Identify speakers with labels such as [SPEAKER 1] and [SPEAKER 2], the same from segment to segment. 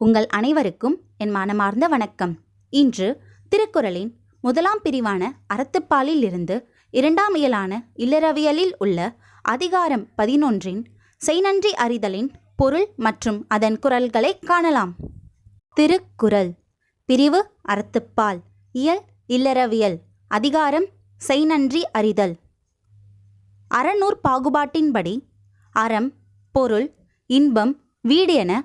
[SPEAKER 1] உங்கள் அனைவருக்கும் என் மனமார்ந்த வணக்கம். இன்று திருக்குறளின் முதலாம் பிரிவான அறத்துப்பாலில் இருந்து இரண்டாம் இயலான இல்லறவியலில் உள்ள அதிகாரம் பதினொன்றின் செய்நன்றி அறிதலின் பொருள் மற்றும் அதன் குரல்களை காணலாம். திருக்குறள். பிரிவு அறத்துப்பால். இயல் இல்லறவியல். அதிகாரம் செய்நன்றி அறிதல். அறநூற் பாகுபாட்டின்படி அறம் பொருள் இன்பம் வீடு என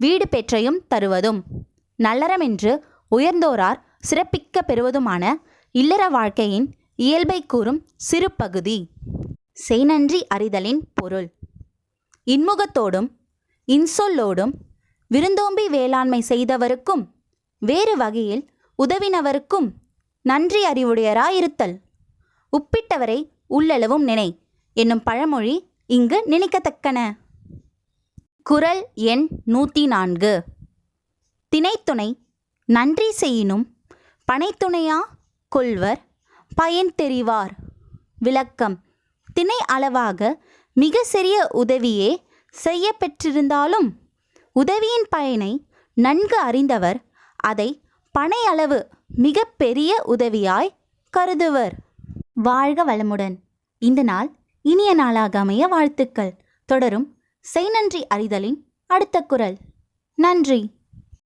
[SPEAKER 1] வீடு பெற்றையும் தருவதும். நல்லறமென்று உயர்ந்தோரார் சிறப்பிக்க பெறுவதுமான இல்லற வாழ்க்கையின் இயல்பை கூறும் சிறு பகுதி செய்நன்றி அறிதலின் பொருள். இன்முகத்தோடும் இன்சொல்லோடும் விருந்தோம்பி வேளாண்மை செய்தவருக்கும் வேறு வகையில் உதவினவருக்கும் நன்றி அறிவுடையராயிருத்தல். உப்பிட்டவரை உள்ளளவும் நினை என்னும் பழமொழி இங்கு நினைக்கத்தக்கன. குரல் எண் நூற்றி நான்கு தினைத்துணை நன்றி செய்யினும் பனைத்துணையா கொள்வர் பயன் தெரிவார். விளக்கம் திணை அளவாக மிக சிறிய உதவியே செய்ய பெற்றிருந்தாலும் உதவியின் பயனை நன்கு அறிந்தவர் அதை பனை அளவு மிக பெரிய உதவியாய் கருதுவர். வாழ்க வளமுடன். இந்த நாள் இனிய நாளாக அமைய வாழ்த்துக்கள். தொடரும் செய்நன்றி அறிதலின் அடுத்த குரல். நன்றி.